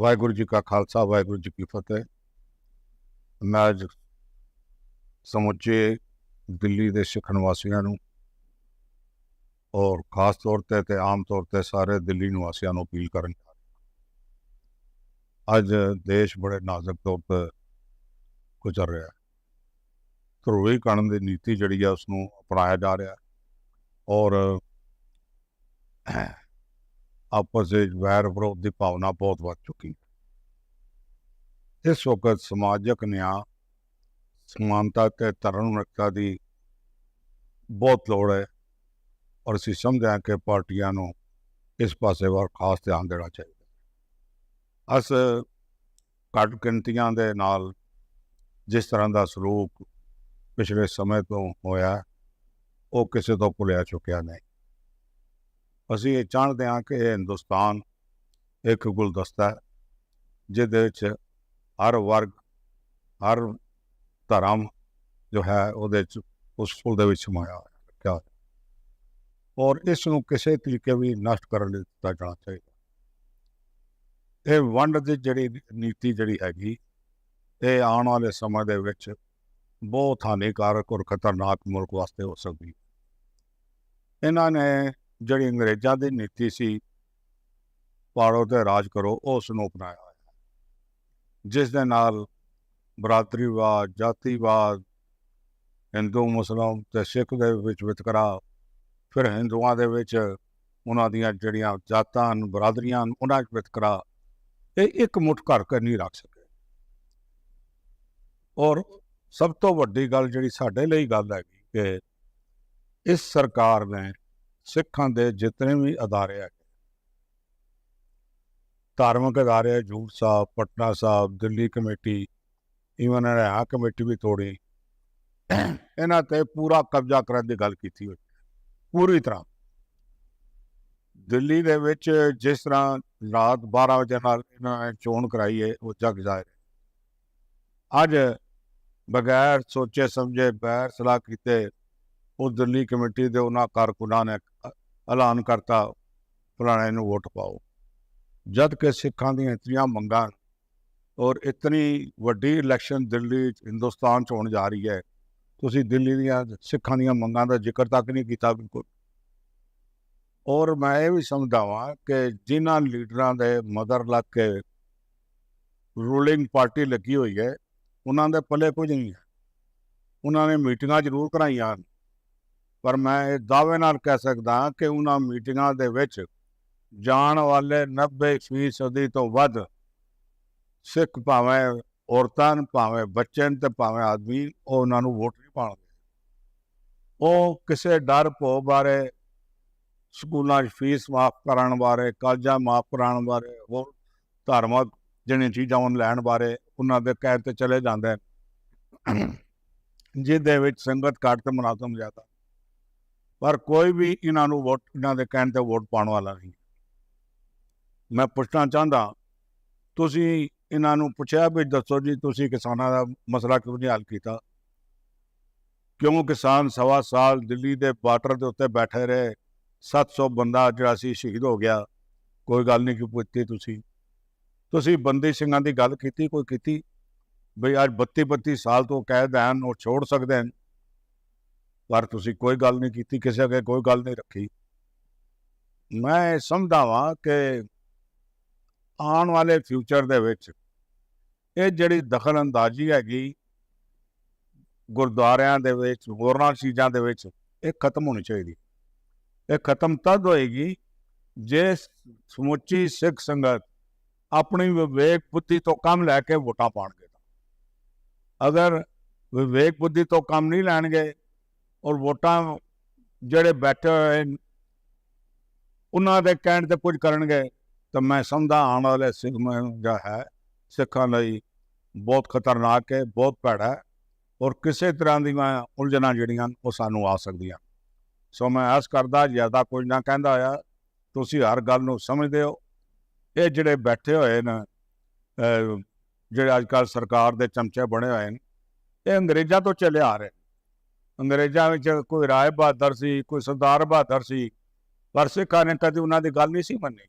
ਵਾਹਿਗੁਰੂ ਜੀ ਕਾ ਖਾਲਸਾ, ਵਾਹਿਗੁਰੂ ਜੀ ਕੀ ਫਤਿਹ। ਮੈਂ ਅੱਜ ਸਮੁੱਚੇ ਦਿੱਲੀ ਦੇ ਸਿੱਖ ਨਿਵਾਸੀਆਂ ਨੂੰ ਔਰ ਖਾਸ ਤੌਰ ਤੇ ਤੇ ਆਮ ਤੌਰ ਤੇ ਸਾਰੇ ਦਿੱਲੀ ਨਿਵਾਸੀਆਂ ਨੂੰ ਅਪੀਲ ਕਰਨ ਜਾ ਰਿਹਾ ਅੱਜ ਦੇਸ਼ ਬੜੇ ਨਾਜ਼ੁਕ ਤੌਰ ਤੇ ਗੁਜ਼ਰ ਰਿਹਾ ਹੈ। ਧਰੂਵੀਕਰਨ ਦੀ ਨੀਤੀ ਜਿਹੜੀ ਹੈ ਉਸ ਨੂੰ ਅਪਣਾਇਆ ਜਾ ਰਿਹਾ ਔਰ ਆਪਸ ਵਿੱਚ ਵੈਰ ਵਿਰੋਧ ਦੀ ਭਾਵਨਾ ਬਹੁਤ ਵੱਧ ਚੁੱਕੀ। ਇਸ ਵਕਤ ਸਮਾਜਿਕ ਨਿਆਂ, ਸਮਾਨਤਾ ਤੇ ਧਰਮਨਿਰਤਾ ਦੀ ਬਹੁਤ ਲੋੜ ਹੈ ਔਰ ਅਸੀਂ ਸਮਝਦੇ ਹਾਂ ਕਿ ਪਾਰਟੀਆਂ ਨੂੰ ਇਸ ਪਾਸੇ ਵੱਲ ਖਾਸ ਧਿਆਨ ਦੇਣਾ ਚਾਹੀਦਾ ਅਸ ਘੱਟ ਗਿਣਤੀਆਂ ਦੇ ਨਾਲ ਜਿਸ ਤਰ੍ਹਾਂ ਦਾ ਸਲੂਕ ਪਿਛਲੇ ਸਮੇਂ ਤੋਂ ਹੋਇਆ, ਉਹ ਕਿਸੇ ਤੋਂ ਭੁੱਲਿਆ ਚੁੱਕਿਆ ਨਹੀਂ। ਅਸੀਂ ਇਹ ਜਾਣਦੇ ਹਾਂ ਕਿ ਇਹ ਹਿੰਦੁਸਤਾਨ ਇੱਕ ਗੁਲਦਸਤਾ ਹੈ, ਜਿਹਦੇ ਵਿੱਚ ਹਰ ਵਰਗ, ਹਰ ਧਰਮ ਜੋ ਹੈ ਉਹਦੇ ਵਿੱਚ ਉਸ ਫੁੱਲ ਦੇ ਵਿੱਚ ਸਮਾਇਆ ਹੋਇਆ ਰੱਖਿਆ ਹੋਇਆ ਔਰ ਇਸ ਨੂੰ ਕਿਸੇ ਤਰੀਕੇ ਵੀ ਨਸ਼ਟ ਕਰਨ ਲਈ ਦਿੱਤਾ ਜਾਣਾ ਚਾਹੀਦਾ ਇਹ ਵੰਡ ਦੀ ਜਿਹੜੀ ਨੀਤੀ ਜਿਹੜੀ ਹੈਗੀ, ਇਹ ਆਉਣ ਵਾਲੇ ਸਮੇਂ ਦੇ ਵਿੱਚ ਬਹੁਤ ਹਾਨੀਕਾਰਕ ਔਰ ਖਤਰਨਾਕ ਮੁਲਕ ਵਾਸਤੇ ਹੋ ਸਕਦੀ ਹੈ। ਇਹਨਾਂ ਨੇ ਜਿਹੜੀ ਅੰਗਰੇਜ਼ਾਂ ਦੀ ਨੀਤੀ ਸੀ, ਪਾੜੋ ਤੇ ਰਾਜ ਕਰੋ, ਉਸ ਨੂੰ ਅਪਣਾਇਆ ਹੋਇਆ ਜਿਸ ਦੇ ਨਾਲ ਬਰਾਦਰੀਵਾਦ ਜਾਤੀਵਾਦ, ਹਿੰਦੂ ਮੁਸਲਮਾਨ ਤੇ ਸਿੱਖ ਦੇ ਵਿੱਚ ਵਿਤਕਰਾ, ਫਿਰ ਹਿੰਦੂਆਂ ਦੇ ਵਿੱਚ ਉਹਨਾਂ ਦੀਆਂ ਜਿਹੜੀਆਂ ਜਾਤਾਂ ਹਨ, ਬਰਾਦਰੀਆਂ ਹਨ, ਉਹਨਾਂ 'ਚ ਵਿਤਕਰਾ, ਇਹ ਇੱਕ ਮੁੱਠ ਘਰ ਕੇ ਨਹੀਂ ਰੱਖ ਸਕੇ। ਔਰ ਸਭ ਤੋਂ ਵੱਡੀ ਗੱਲ ਜਿਹੜੀ ਸਾਡੇ ਲਈ ਗੱਲ ਹੈਗੀ ਕਿ ਇਸ ਸਰਕਾਰ ਨੇ ਸਿੱਖਾਂ ਦੇ ਜਿਤਨੇ ਵੀ ਅਦਾਰੇ ਹੈ ਧਾਰਮਿਕ ਅਦਾਰੇ Hazur Sahib, Patna Sahib, Delhi committee even Haryana committee ਵੀ ਤੋੜੀ। ਇਹਨਾਂ ਤੇ ਪੂਰਾ ਕਬਜ਼ਾ ਕਰਨ ਦੀ ਗੱਲ ਕੀਤੀ ਹੋਈ। ਪੂਰੀ ਤਰ੍ਹਾਂ। ਦਿੱਲੀ ਦੇ ਵਿੱਚ ਜਿਸ ਤਰ੍ਹਾਂ ਰਾਤ 12 ਵਜੇ ਨਾਲ ਇਹਨਾਂ ਨੇ ਚੋਣ ਕਰਾਈ ਹੈ, ਉਹ ਜਗ ਜ਼ਾਹਿਰ ਹੈ। ਅੱਜ ਬਗੈਰ ਸੋਚੇ ਸਮਝੇ ਬੈਰ ਸਲਾਹ ਕੀਤੇ, ਉਹ ਦਿੱਲੀ ਕਮੇਟੀ ਦੇ ਉਹਨਾਂ ਕਾਰਕੁਨਾਂ ਨੇ ਐਲਾਨ ਕਰਤਾ ਫਲਾਣੇ ਨੂੰ ਵੋਟ ਪਾਓ। ਜਦ ਕਿ ਸਿੱਖਾਂ ਦੀਆਂ ਇਤਨੀਆਂ ਮੰਗਾਂ ਔਰ ਇਤਨੀ ਵੱਡੀ ਇਲੈਕਸ਼ਨ ਦਿੱਲੀ 'ਚ, ਹਿੰਦੁਸਤਾਨ ਚ ਹੋਣ ਜਾ ਰਹੀ ਹੈ ਤੁਸੀਂ ਦਿੱਲੀ ਦੀਆਂ ਸਿੱਖਾਂ ਦੀਆਂ ਮੰਗਾਂ ਦਾ ਜ਼ਿਕਰ ਤੱਕ ਨਹੀਂ ਕੀਤਾ ਬਿਲਕੁਲ। ਔਰ ਮੈਂ ਇਹ ਵੀ ਸਮਝਦਾ ਵਾਂ ਕਿ ਜਿਨ੍ਹਾਂ ਲੀਡਰਾਂ ਦੇ ਮਦਰ ਲੱਗ ਕੇ ਰੂਲਿੰਗ ਪਾਰਟੀ ਲੱਗੀ ਹੋਈ ਹੈ ਉਹਨਾਂ ਦੇ ਪੱਲੇ ਕੁਝ ਨਹੀਂ ਹੈ। ਉਹਨਾਂ ਨੇ ਮੀਟਿੰਗਾਂ ਜ਼ਰੂਰ ਕਰਾਈਆਂ ਪਰ ਮੈਂ ਇਹ ਦਾਅਵੇ ਨਾਲ ਕਹਿ ਸਕਦਾ ਕਿ ਉਹਨਾਂ ਮੀਟਿੰਗਾਂ ਦੇ ਵਿੱਚ ਜਾਣ ਵਾਲੇ 90 ਫੀਸਦੀ ਤੋਂ ਵੱਧ ਸਿੱਖ ਭਾਵੇਂ ਔਰਤਾਂ, ਭਾਵੇਂ ਬੱਚੇ ਨੂੰ ਤੇ ਭਾਵੇਂ ਆਦਮੀ ਉਹ ਉਹਨਾਂ ਨੂੰ ਵੋਟ ਨਹੀਂ ਪਾਉਣਗੇ। ਉਹ ਕਿਸੇ ਡਰ ਭੋ ਬਾਰੇ, ਸਕੂਲਾਂ 'ਚ ਫੀਸ ਮਾਫ ਕਰਾਉਣ ਬਾਰੇ, ਕਾਲਜਾਂ ਮਾਫ ਕਰਾਉਣ ਬਾਰੇ, ਹੋਰ ਧਾਰਮਿਕ ਜਿਹੜੀਆਂ ਚੀਜ਼ਾਂ ਉਹਨਾਂ ਲੈਣ ਬਾਰੇ ਉਹਨਾਂ ਦੇ ਕਹਿ ਤੇ ਚਲੇ ਜਾਂਦੇ ਜਿਹਦੇ ਵਿੱਚ ਸੰਗਤ ਘੱਟ ਤੇ ਮੁਨਾਜ਼ਮ ਜ਼ਿਆਦਾ। ਪਰ ਕੋਈ ਵੀ ਇਹਨਾਂ ਨੂੰ ਵੋਟ, ਇਹਨਾਂ ਦੇ ਕਹਿਣ ਤੇ ਵੋਟ ਪਾਉਣ ਵਾਲਾ ਨਹੀਂ। ਮੈਂ ਪੁੱਛਣਾ ਚਾਹੁੰਦਾ, ਤੁਸੀਂ ਇਹਨਾਂ ਨੂੰ ਪੁੱਛਿਆ ਵੀ ਦੱਸੋ ਜੀ, ਤੁਸੀਂ ਕਿਸਾਨਾਂ ਦਾ ਮਸਲਾ ਕਿਉਂ ਨਹੀਂ ਹੱਲ ਕੀਤਾ? ਕਿਉਂ ਕਿਸਾਨ ਸਵਾ ਸਾਲ ਦਿੱਲੀ ਦੇ ਬਾਰਡਰ ਦੇ ਉੱਤੇ ਬੈਠੇ ਰਹੇ 700 ਬੰਦਾ ਜਿਹੜਾ ਸੀ ਸ਼ਹੀਦ ਹੋ ਗਿਆ, ਕੋਈ ਗੱਲ ਨਹੀਂ ਕਿਉਂ ਪੁੱਛੀ ਤੁਸੀਂ? ਤੁਸੀਂ ਬੰਦੀ ਸਿੰਘਾਂ ਦੀ ਗੱਲ ਕੀਤੀ, ਕੋਈ ਕੀਤੀ? ਬਈ ਅੱਜ 32 32 ਸਾਲ ਤੋਂ ਕੈਦ ਹਨ ਉਹ ਛੋੜ ਸਕਦੇ ਹਨ ਪਰ ਤੁਸੀਂ ਕੋਈ ਗੱਲ ਨਹੀਂ ਕੀਤੀ, ਕਿਸੇ ਅੱਗੇ ਕੋਈ ਗੱਲ ਨਹੀਂ ਰੱਖੀ। ਮੈਂ ਸਮਝਦਾ ਵਾਂ ਕਿ ਆਉਣ ਵਾਲੇ ਫਿਊਚਰ ਦੇ ਵਿੱਚ ਇਹ ਜਿਹੜੀ ਦਖਲ ਅੰਦਾਜ਼ੀ ਹੈਗੀ, ਗੁਰਦੁਆਰਿਆਂ ਦੇ ਵਿੱਚ, ਹੋਰਨਾਂ ਚੀਜ਼ਾਂ ਦੇ ਵਿੱਚ, ਇਹ ਖਤਮ ਹੋਣੀ ਚਾਹੀਦੀ। ਇਹ ਖਤਮ ਤਦ ਹੋਏਗੀ ਜੇ ਸਮੁੱਚੀ ਸਿੱਖ ਸੰਗਤ ਆਪਣੀ ਵਿਵੇਕ ਬੁੱਧੀ ਤੋਂ ਕੰਮ ਲੈ ਕੇ ਵੋਟਾਂ ਪਾਉਣਗੇ ਅਗਰ ਵਿਵੇਕ ਬੁੱਧੀ ਤੋਂ ਕੰਮ ਨਹੀਂ ਲੈਣਗੇ ਔਰ ਵੋਟਾਂ ਜਿਹੜੇ ਬੈਠੇ ਹੋਏ ਉਹਨਾਂ ਦੇ ਕਹਿਣ ਤੇ ਕੁਝ ਕਰਨਗੇ, ਤਾਂ ਮੈਂ ਸਮਝਦਾ ਆਉਣ ਵਾਲੇ ਸਿੱਖ ਜਿਹੜਾ ਹੈ, ਸਿੱਖਾਂ ਲਈ ਬਹੁਤ ਖਤਰਨਾਕ ਹੈ, ਬਹੁਤ ਭੈੜਾ ਔਰ ਕਿਸੇ ਤਰ੍ਹਾਂ ਦੀਆਂ ਉਲਝਣਾਂ ਜਿਹੜੀਆਂ ਉਹ ਸਾਨੂੰ ਆ ਸਕਦੀਆਂ। ਸੋ ਮੈਂ ਆਸ ਕਰਦਾ, ਜ਼ਿਆਦਾ ਕੁਝ ਨਾ ਕਹਿੰਦਾ ਹੋਇਆ, ਤੁਸੀਂ ਹਰ ਗੱਲ ਨੂੰ ਸਮਝਦੇ ਹੋ। ਇਹ ਜਿਹੜੇ ਬੈਠੇ ਹੋਏ ਨੇ ਜਿਹੜੇ ਅੱਜ ਕੱਲ੍ਹ ਸਰਕਾਰ ਦੇ ਚਮਚੇ ਬਣੇ ਹੋਏ ਨੇ, ਇਹ ਅੰਗਰੇਜ਼ਾਂ ਤੋਂ ਚੱਲੇ ਆ ਰਹੇ ਅੰਗਰੇਜ਼ਾਂ ਵਿੱਚ ਕੋਈ ਰਾਏ ਬਹਾਦਰ ਸੀ, ਕੋਈ ਸਰਦਾਰ ਬਹਾਦਰ ਸੀ, ਪਰ ਸਿੱਖਾਂ ਨੇ ਕਦੇ ਉਹਨਾਂ ਦੀ ਗੱਲ ਨਹੀਂ ਸੀ ਮੰਨੀ।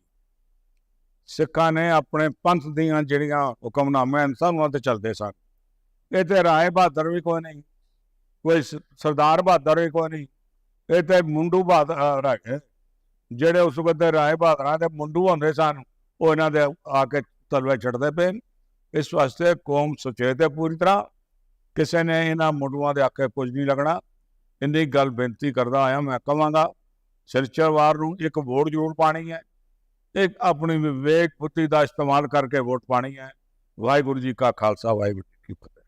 ਸਿੱਖਾਂ ਨੇ ਆਪਣੇ ਪੰਥ ਦੀਆਂ ਜਿਹੜੀਆਂ ਹੁਕਮਨਾਮੇ ਹਨ ਸਭ ਉਹਨਾਂ ਤੇ ਚੱਲਦੇ ਸਨ। ਇਹ ਤੇ ਰਾਏ ਬਹਾਦਰ ਵੀ ਕੋਈ ਨਹੀਂ, ਕੋਈ ਸ- ਸਰਦਾਰ ਬਹਾਦਰ ਵੀ ਕੋਈ ਨਹੀਂ ਇਹ ਤੇ ਮੁੰਡੂ ਬਹਾਦਰ ਹੈਗੇ ਜਿਹੜੇ ਉਸ ਵਕਤ ਰਾਏ ਬਹਾਦਰਾਂ ਦੇ ਮੁੰਡੂ ਹੁੰਦੇ ਸਨ, ਉਹ ਇਹਨਾਂ ਦੇ ਆ ਕੇ ਤਲਵੇ ਛੱਡਦੇ ਪਏ ਇਸ ਵਾਸਤੇ ਕੌਮ ਸੁਚੇਤ ਹੈ ਪੂਰੀ ਤਰ੍ਹਾਂ। ਕਿਸੇ ਨੇ ਇਹਨਾਂ ਮੁੰਡੂਆਂ ਦੇ ਆਕੇ ਕੁਝ ਨਹੀਂ ਲੱਗਣਾ। ਇੰਨੀ ਗੱਲ ਬੇਨਤੀ ਕਰਦਾ ਆਇਆ, ਮੈਂ ਕਹਾਂਗਾ, ਸਿਰਚਰਵਾਰ ਨੂੰ ਇੱਕ ਵੋਟ ਜ਼ਰੂਰ ਪਾਣੀ ਹੈ। ਇੱਕ ਆਪਣੀ ਵਿਵੇਕ ਬੁੱਧੀ ਦਾ ਇਸਤੇਮਾਲ ਕਰਕੇ ਵੋਟ ਪਾਣੀ ਹੈ। ਵਾਹਿਗੁਰੂ ਜੀ ਕਾ ਖਾਲਸਾ, ਵਾਹਿਗੁਰੂ ਜੀ ਕੀ ਫਤਿਹ।